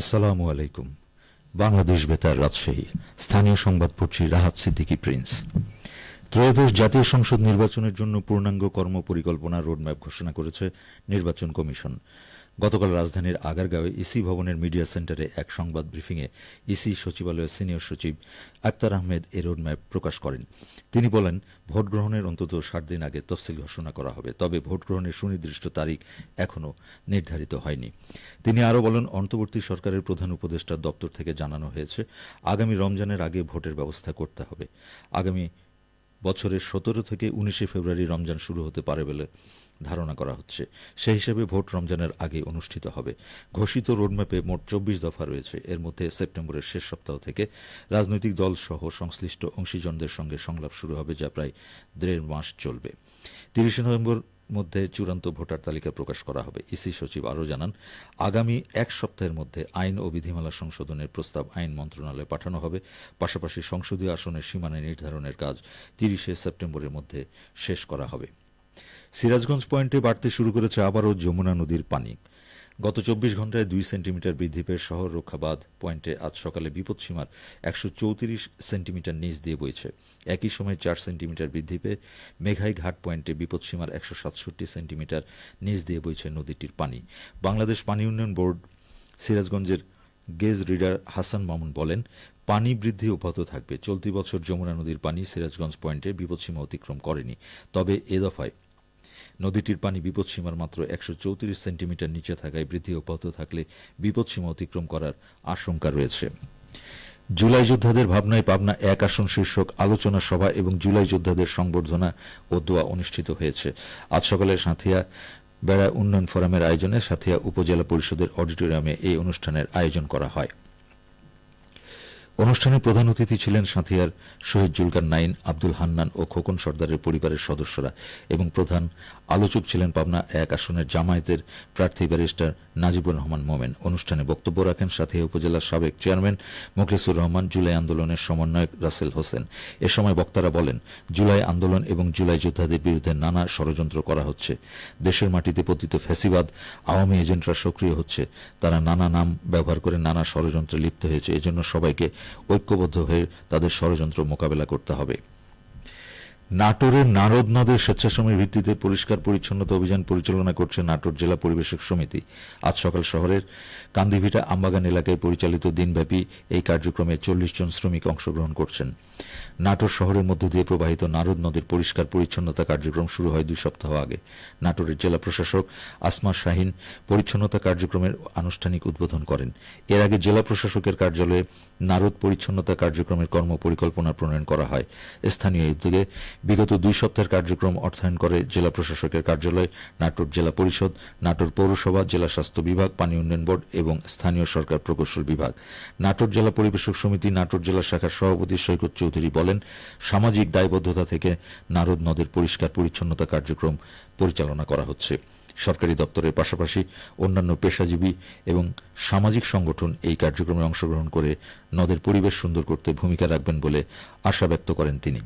আসসালামু আলাইকুম। বাংলাদেশ বেতার রাজশাহী। স্থানীয় সংবাদ পড়ছি রাহাত সিদ্দিকী প্রিন্স। ত্রয়োদশ জাতীয় সংসদ নির্বাচনের জন্য পূর্ণাঙ্গ কর্মপরিকল্পনা রোডম্যাপ ঘোষণা করেছে নির্বাচন কমিশন। গতকাল রাজধানীর আগারগাঁওয়ে ইসি ভবনের মিডিয়া সেন্টারে এক সংবাদ ব্রিফিংয়ে ইসি সচিবালয়ের সিনিয়র সচিব আক্তার আহমেদ এ রোডম্যাপ প্রকাশ করেন। তিনি বলেন, ভোট গ্রহণের অন্তত ষাট দিন আগে তফসিল ঘোষণা করা হবে, তবে ভোট গ্রহণের সুনির্দিষ্ট তারিখ এখনও নির্ধারিত হয়নি। তিনি আরও বলেন, অন্তর্বর্তী সরকারের প্রধান উপদেষ্টার দপ্তর থেকে জানানো হয়েছে, আগামী রমজানের আগে ভোটের ব্যবস্থা করতে হবে। আগামী বছরের সতেরো থেকে উনিশে ফেব্রুয়ারি রমজান শুরু হতে পারে বলে ধারণা করা হচ্ছে। সেই হিসেবে ভোট রমজানের আগে অনুষ্ঠিত হবে। ঘোষিত রোডম্যাপে মোট চব্বিশ দফা রয়েছে। এর মধ্যে সেপ্টেম্বরের শেষ সপ্তাহ থেকে রাজনৈতিক দল সহ সংশ্লিষ্ট অংশীজনদের সঙ্গে সংলাপ শুরু হবে, যা প্রায় দেড় মাস চলবে। তিরিশে নভেম্বর মধ্যে চূড়ান্ত ভোটার তালিকা প্রকাশ করা হবে। ইসি সচিব আরও জানান, আগামী এক সপ্তাহের মধ্যে আইন ও বিধিমালা সংশোধনের প্রস্তাব আইন মন্ত্রণালয়ে পাঠানো হবে। পাশাপাশি সংসদীয় আসনের সীমানা নির্ধারণের কাজ তিরিশে সেপ্টেম্বরের মধ্যে শেষ করা হবে। সিরাজগঞ্জ পয়েন্টে বাড়তে শুরু করেছে আবারও যমুনা নদীর পানি। গত চব্বিশ ঘন্টায় দুই সেন্টিমিটার বৃদ্ধি পেয়ে শহর রক্ষাবাদ পয়েন্টে আজ সকালে বিপদসীমার একশো চৌত্রিশ সেন্টিমিটার নিচ দিয়ে বইছে। একই সময় চার সেন্টিমিটার বৃদ্ধি পেয়ে মেঘাই ঘাট পয়েন্টে বিপদসীমার একশো সাতষট্টি সেন্টিমিটার নিচ দিয়ে বইছে নদীটির পানি। বাংলাদেশ পানি উন্নয়ন বোর্ড সিরাজগঞ্জের গেজ রিডার হাসান মামুন বলেন, পানি বৃদ্ধি অব্যাহত থাকবে। চলতি বছর যমুনা নদীর পানি সিরাজগঞ্জ পয়েন্টে বিপদসীমা অতিক্রম করেনি। তবে এ দফায় নদীটির পানি বিপদসীমার মাত্র একশো চৌত্রিশ সেন্টিমিটার নিচে থাকায় বৃদ্ধি অব্যাহত থাকলে বিপদসীমা অতিক্রম করার আশঙ্কা রয়েছে। জুলাই যোদ্ধাদের ভাবনায় পাবনা এক আসন শীর্ষক আলোচনা সভা এবং জুলাই যোদ্ধাদের সংবর্ধনা ও দোয়া অনুষ্ঠিত হয়েছে। আজ সকালে সাঁথিয়া বেড়া উন্নয়ন ফোরামের আয়োজনে সাথিয়া উপজেলা পরিষদের অডিটোরিয়ামে এই অনুষ্ঠানের আয়োজন করা হয়। অনুষ্ঠানে প্রধান অতিথি ছিলেন সাঁথিয়ার শহীদ জুলকার নাইন, আব্দুল হান্নান ও খোকন সর্দারের পরিবারের সদস্যরা এবং প্রধান আলোচক ছিলেন পাবনা এক আসনের জামায়াতের প্রার্থী ব্যারিস্টার নাজিবুর রহমান মোমেন। অনুষ্ঠানে বক্তব্য রাখেন সাথিয়া উপজেলার সাবেক চেয়ারম্যান মোখলেসুর রহমান, জুলাই আন্দোলনের সমন্বয়ক রাসেল হোসেন। এ সময় বক্তারা বলেন, জুলাই আন্দোলন এবং জুলাই যোদ্ধাদের বিরুদ্ধে নানা ষড়যন্ত্র করা হচ্ছে। দেশের মাটিতে পতিত ফ্যাসিবাদ, আওয়ামী এজেন্টরা সক্রিয় হচ্ছে। তারা নানা নাম ব্যবহার করে নানা ষড়যন্ত্রে লিপ্ত হয়েছে। এজন্য সবাইকে ঐক্যবদ্ধ হয়ে তাদের ষড়যন্ত্র মোকাবেলা করতে হবে। নাটোরের নারদ নদের স্বেচ্ছাশ্রমের ভিত্তিতে পরিষ্কার পরিচ্ছন্নতা অভিযান পরিচালনা করছে নাটোর জেলা পরিবেশক সমিতি। আজ সকাল শহরের কান্দিভিটা আমবাগান এলাকায় পরিচালিত দিনব্যাপী এই কার্যক্রমে চল্লিশ জন শ্রমিক অংশগ্রহণ করছেন। নাটোর শহরের মধ্য দিয়ে প্রবাহিত নারদ নদের পরিষ্কার পরিচ্ছন্নতা কার্যক্রম শুরু হয় দুই সপ্তাহ আগে। নাটোরের জেলা প্রশাসক আসমা শাহিন পরিচ্ছন্নতা কার্যক্রমের আনুষ্ঠানিক উদ্বোধন করেন। এর আগে জেলা প্রশাসকের কার্যালয়ে নারদ পরিচ্ছন্নতা কার্যক্রমের কর্ম পরিকল্পনা প্রণয়ন করা হয়। স্থানীয় উদ্যোগে বিগত দুই সপ্তাহের কার্যক্রম অর্থায়ন করে জেলা প্রশাসকের কার্যালয়, নাটোর জেলা পরিষদ, নাটোর পৌরসভা, জেলা স্বাস্থ্য বিভাগ, পানি উন্নয়ন বোর্ড এবং স্থানীয় সরকার প্রকৌশল বিভাগ। নাটোর জেলা পরিবেশক সমিতি, নাটোর জেলা শাখার সভাপতি সৈকত চৌধুরী বলেন, সামাজিক দায়বদ্ধতা থেকে নারদ নদের পরিষ্কার পরিচ্ছন্নতা কার্যক্রম পরিচালনা করা হচ্ছে। সরকারি দপ্তরের পাশাপাশি অন্যান্য পেশাজীবী এবং সামাজিক সংগঠন এই কার্যক্রমে অংশগ্রহণ করে নদের পরিবেশ সুন্দর করতে ভূমিকা রাখবেন বলে আশা ব্যক্ত করেন তিনি।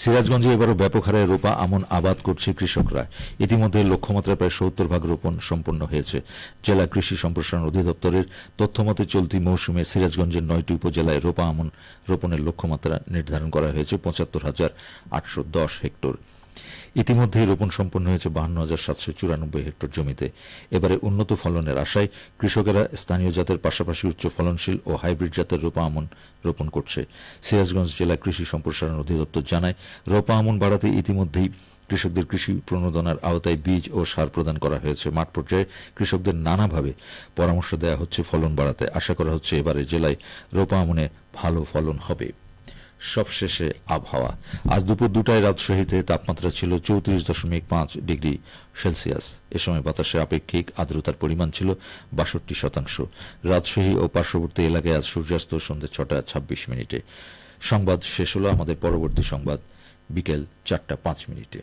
সিরাজগঞ্জে এবারও ব্যাপক হারে রোপা আমন আবাদ করছে কৃষকরা। ইতিমধ্যে লক্ষ্যমাত্রা প্রায় সত্তর ভাগ রোপণ সম্পন্ন হয়েছে। জেলা কৃষি সম্প্রসারণ অধিদপ্তরের তথ্যমতে চলতি মৌসুমে সিরাজগঞ্জের নয়টি উপজেলায় রোপা আমন রোপণের লক্ষ্যমাত্রা নির্ধারণ করা হয়েছে পঁচাত্তর হাজার আটশো দশ হেক্টর। ইতিমধ্যেই রোপণ সম্পন্ন হয়েছে বাহান্ন হাজার সাতশো চুরানব্বই হেক্টর জমিতে। এবারে উন্নত ফলনের আশায় কৃষকেরা স্থানীয় জাতের পাশাপাশি উচ্চ ফলনশীল ও হাইব্রিড জাতের রোপা আমন রোপণ করছে। সিরাজগঞ্জ জেলা কৃষি সম্প্রসারণ অধিদপ্তর জানায়, রোপা আমন বাড়াতে ইতিমধ্যেই কৃষকদের কৃষি প্রণোদনার আওতায় বীজ ও সার প্রদান করা হয়েছে। মাঠ পর্যায়ে কৃষকদের নানাভাবে পরামর্শ দেওয়া হচ্ছে ফলন বাড়াতে। আশা করা হচ্ছে এবারে জেলায় রোপা আমনে ভালো ফলন হবে। সবশেষে আবহাওয়া। আজ দুপুর দুটায় রাজশাহীতে তাপমাত্রা ছিল চৌত্রিশ দশমিক পাঁচ ডিগ্রি সেলসিয়াস। এ সময় বাতাসে আপেক্ষিক আর্দ্রতার পরিমাণ ছিল বাষট্টি শতাংশ। রাজশাহী ও পার্শ্ববর্তী এলাকায় আজ সূর্যাস্ত সন্ধ্যে ছটা ছাব্বিশ মিনিটে। সংবাদ শেষ হলো আমাদের পরবর্তী সংবাদ, বিকেল চারটা পাঁচ মিনিটে।